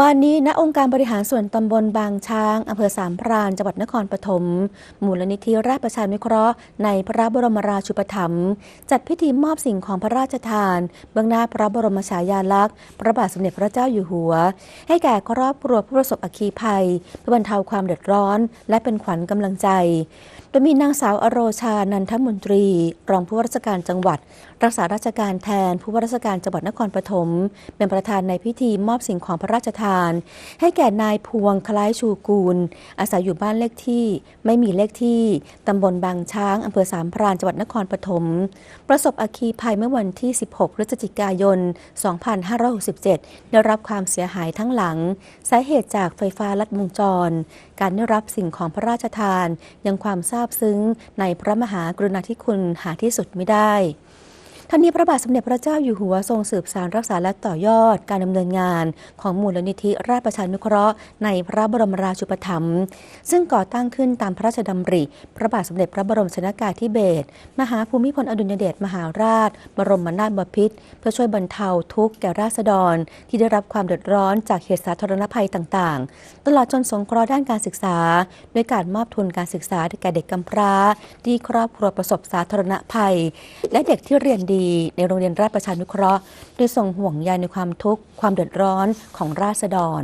วันนี้ณองค์การบริหารส่วนตำบลบางช้างอำเภอสามพรานจังหวัดนครปฐมมูลนิธิราชประชานุเคราะห์ในพระบรมราชูปถัมภ์จัดพิธีมอบสิ่งของพระราชทาน เบื้องหน้าพระบรมฉายาลักษณ์ พระบาทสมเด็จพระเจ้าอยู่หัว ให้แก่ครอบครัวผู้ประสบอัคคีภัยเพื่อบรรเทาความเดือดร้อน และเป็นขวัญกำลังใจโดยมีนางสาวอโรชา นันทมนตรี รองผู้ว่าราชการจังหวัด รักษาราชการแทนผู้ว่าราชการจังหวัดนครปฐมเป็นประธานในพิธีมอบสิ่งของพระราชทานให้แก่นายพวงคล้ายชูกูล อาศัยอยู่บ้านเลขที่ ไม่มีเลขที่ ตำบลบางช้างอำเภอสามพรานจังหวัดนครปฐม ประสบอัคีภัยเมื่อวันที่ 16พฤศจิกายน 2567 ได้รับความเสียหายทั้งหลัง สาเหตุจากไฟฟ้าลัดวงจร การได้รับสิ่งของพระราชทาน ยังความซาบซึ้งในพระมหากรุณาธิคุณหาที่สุดไม่ได้ ท่านนี้พระบาทสมเด็จพระเจ้าอยู่หัวทรงสืบสารรักษาและต่อยอดการดำเนินงานของมูลนิธิราชประชานุเคราะห์ในพระบรมราชูปถัมภ์ซึ่งก่อตั้งขึ้นตามพระราชดำริ พระบาทสมเด็จพระบรมชนากาธิเบศรมหาภูมิพลอดุลยเดชมหาราช บรมนาถบพิตรเพื่อช่วยบรรเทาทุกข์แก่ราษฎร ที่ได้รับความเดือดร้อนจากเหตุสาธารณภัยต่างๆ ตลอดจนสงเคราะห์ด้านการศึกษา ด้วยการมอบทุนการศึกษาแก่เด็กกำพร้า ที่ครอบครัวประสบสาธารณภัย และเด็กที่เรียนดีในโรงเรียนราชประชานุเคราะห์โดยส่งห่วงใยในความทุกข์ความเดือดร้อนของราษฎร